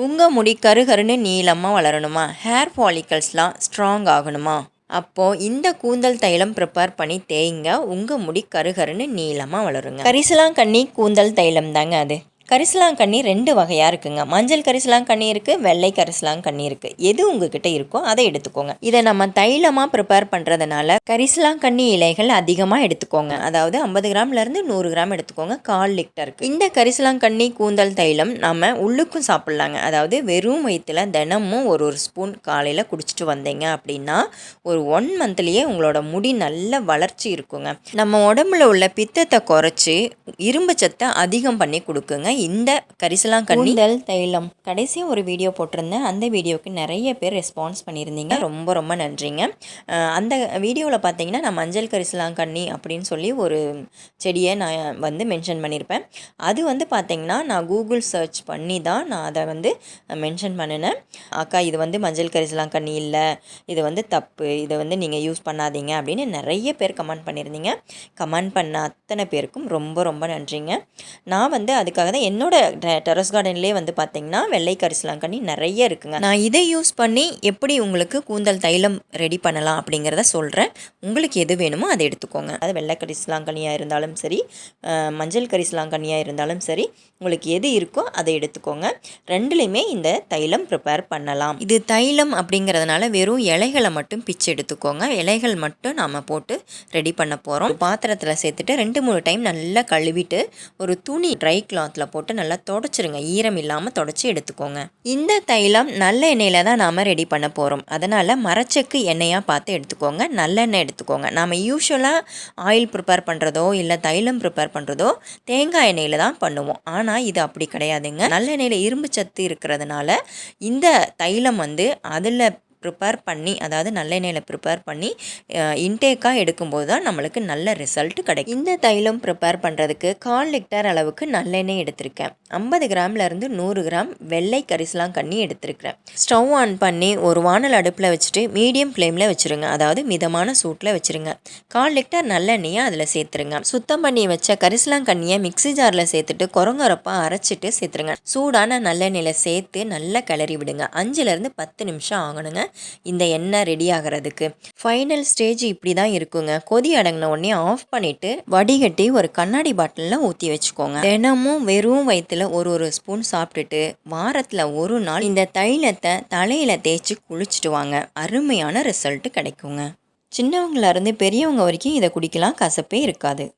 உங்கள் முடி கருகருன்னு நீளமாக வளரணுமா? ஹேர் ஃபாலிக்கல்ஸ்லாம் ஸ்ட்ராங் ஆகணுமா? அப்போது இந்த கூந்தல் தைலம் ப்ரிப்பேர் பண்ணி தேய்ங்க. உங்கள் முடி கருகருன்னு நீளமாக வளருங்க. கரிசலாங்கண்ணி கூந்தல் தைலம் தாங்க அது. கரிசலாங்கண்ணி ரெண்டு வகையாக இருக்குங்க. மஞ்சள் கரிசலாங்கண்ணி இருக்குது வெள்ளை கரிசலாங்கண்ணி இருக்குது எது உங்ககிட்ட இருக்கோ அதை எடுத்துக்கோங்க. இதை நம்ம தைலமாக ப்ரிப்பேர் பண்ணுறதுனால கரிசலாங்கண்ணி இலைகள் அதிகமாக எடுத்துக்கோங்க. அதாவது ஐம்பது கிராம்லேருந்து நூறு கிராம் எடுத்துக்கோங்க. கால் லிட்டருக்கு இந்த கரிசலாங்கண்ணி கூந்தல் தைலம் நம்ம உள்ளுக்கும் சாப்பிட்லாங்க. அதாவது வெறும் வயிற்றில் தினமும் ஒரு ஒரு ஸ்பூன் காலையில் குடிச்சிட்டு வந்தீங்க அப்படின்னா ஒரு ஒன் மந்த்லேயே உங்களோட முடி நல்ல வளர்ச்சி இருக்குங்க. நம்ம உடம்புல உள்ள பித்தத்தை குறைச்சி இரும்பு சத்தை அதிகம் பண்ணி கொடுக்குங்க. இந்த கரிசலாங்கண்ணி தைலம். கடைசியாக ஒரு வீடியோ போட்டிருந்தேன். அந்த வீடியோவுக்கு நிறைய பேர் ரெஸ்பான்ஸ் பண்ணியிருந்தீங்க. ரொம்ப ரொம்ப நன்றிங்க. அந்த வீடியோவில் பார்த்தீங்கன்னா நான் மஞ்சள் கரிசலாங்கண்ணி அப்படின்னு சொல்லி ஒரு செடியை நான் வந்து மென்ஷன் பண்ணியிருப்பேன். அது வந்து பார்த்தீங்கன்னா நான் கூகுள் சர்ச் பண்ணி தான் நான் அதை வந்து மென்ஷன் பண்ணினேன். அக்கா இது வந்து மஞ்சள் கரிசலாங்கண்ணி இல்லை. இது வந்து தப்பு. இதை வந்து நீங்கள் யூஸ் பண்ணாதீங்க அப்படின்னு நிறைய பேர் கமெண்ட் பண்ணியிருந்தீங்க. கமெண்ட் பண்ண அத்தனை பேருக்கும் ரொம்ப ரொம்ப நன்றிங்க. நான் வந்து அதுக்காக தான் என்னோட டெரஸ் கார்டன்லேயே வந்து பார்த்தீங்கன்னா வெள்ளை கரிசலாங்கண்ணி நிறைய இருக்குங்க. நான் இதை யூஸ் பண்ணி எப்படி உங்களுக்கு கூந்தல் தைலம் ரெடி பண்ணலாம் அப்படிங்கிறத சொல்கிறேன் உங்களுக்கு எது வேணுமோ அதை எடுத்துக்கோங்க. அது வெள்ளை கரிசலாங்கண்ணியாக இருந்தாலும் சரி மஞ்சள் மஞ்சள் கரிசலாங்கண்ணியாக இருந்தாலும் சரி உங்களுக்கு எது இருக்கோ அதை எடுத்துக்கோங்க. ரெண்டுலேயுமே இந்த தைலம் ப்ரிப்பேர் பண்ணலாம். இது தைலம் அப்படிங்கிறதுனால வெறும் இலைகளை மட்டும் பிச்சு எடுத்துக்கோங்க. இலைகள் மட்டும் நாம் போட்டு ரெடி பண்ண போகிறோம் பாத்திரத்தில் சேர்த்துட்டு ரெண்டு மூணு டைம் நல்லா கழுவிட்டு ஒரு துணி ட்ரை கிளாத்தில் போட்டு போட்டு நல்லா தொடச்சிருங்க. ஈரம் இல்லாமல் தொடச்சி எடுத்துக்கோங்க. இந்த தைலம் நல்ல எண்ணெயில் தான் நாம் ரெடி பண்ண போகிறோம் அதனால் மரச்செக்கு எண்ணெயாக பார்த்து எடுத்துக்கோங்க. நல்லெண்ணெய் எடுத்துக்கோங்க. நாம் யூஸ்வலாக ஆயில் ப்ரிப்பேர் பண்ணுறதோ இல்லை தைலம் ப்ரிப்பேர் பண்ணுறதோ தேங்காய் எண்ணெயில் தான் பண்ணுவோம். ஆனால் இது அப்படி கிடையாதுங்க. நல்லெண்ணெயில் இரும்பு சத்து இருக்கிறதுனால இந்த தைலம் வந்து அதில் ப்ரிப்பேர் பண்ணி அதாவது நல்லெண்ணெயில் ப்ரிப்பேர் பண்ணி இன்டேக்காக எடுக்கும்போது தான் நம்மளுக்கு நல்ல ரிசல்ட் கிடைக்கும். இந்த தைலம் ப்ரிப்பேர் பண்ணுறதுக்கு கால் லிட்டர் அளவுக்கு நல்லெண்ணெய் எடுத்திருக்கேன். ஐம்பது கிராம்லேருந்து நூறு கிராம் வெள்ளை கரிசலாம் கண்ணி எடுத்துருக்கிறேன். ஸ்டவ் ஆன் பண்ணி ஒரு வானல் அடுப்பில் வச்சுட்டு மீடியம் ஃப்ளேமில் வச்சுருங்க. அதாவது மிதமான சூட்டில் வச்சுருங்க. கால் லிட்டர் நல்லெண்ணெயை அதில் சேர்த்துருங்க. சுத்தம் பண்ணி வச்ச கரிசலாங்கண்ணியை மிக்ஸி ஜாரில் சேர்த்துட்டு குரங்குரப்பாக அரைச்சிட்டு சேர்த்துருங்க. சூடான நல்லெண்ணெயில் சேர்த்து நல்லா கிளறி விடுங்க. அஞ்சுலேருந்து பத்து நிமிஷம் ஆகணுங்க. இந்த எண்ணெய் ரெடி ஆகிறதுக்கு. ஃபைனல் ஸ்டேஜ் இப்படி தான் இருக்குங்க. கொதி அடங்கின உடனே ஆஃப் பண்ணிவிட்டு வடிகட்டி ஒரு கண்ணாடி பாட்டிலில் ஊற்றி வச்சுக்கோங்க. தினமும் வெறும் வயிற்று ஒரு ஒரு ஸ்பூன் சாப்பிட்டுட்டு வாரத்தில் ஒரு நாள் இந்த தைலத்தை தலையில் தேய்ச்சி குளிச்சுட்டு வாங்க. அருமையான ரிசல்ட்டு கிடைக்குங்க. சின்னவங்கள இருந்து பெரியவங்க வரைக்கும் இதை குடிக்கலாம். கசப்பே இருக்காது.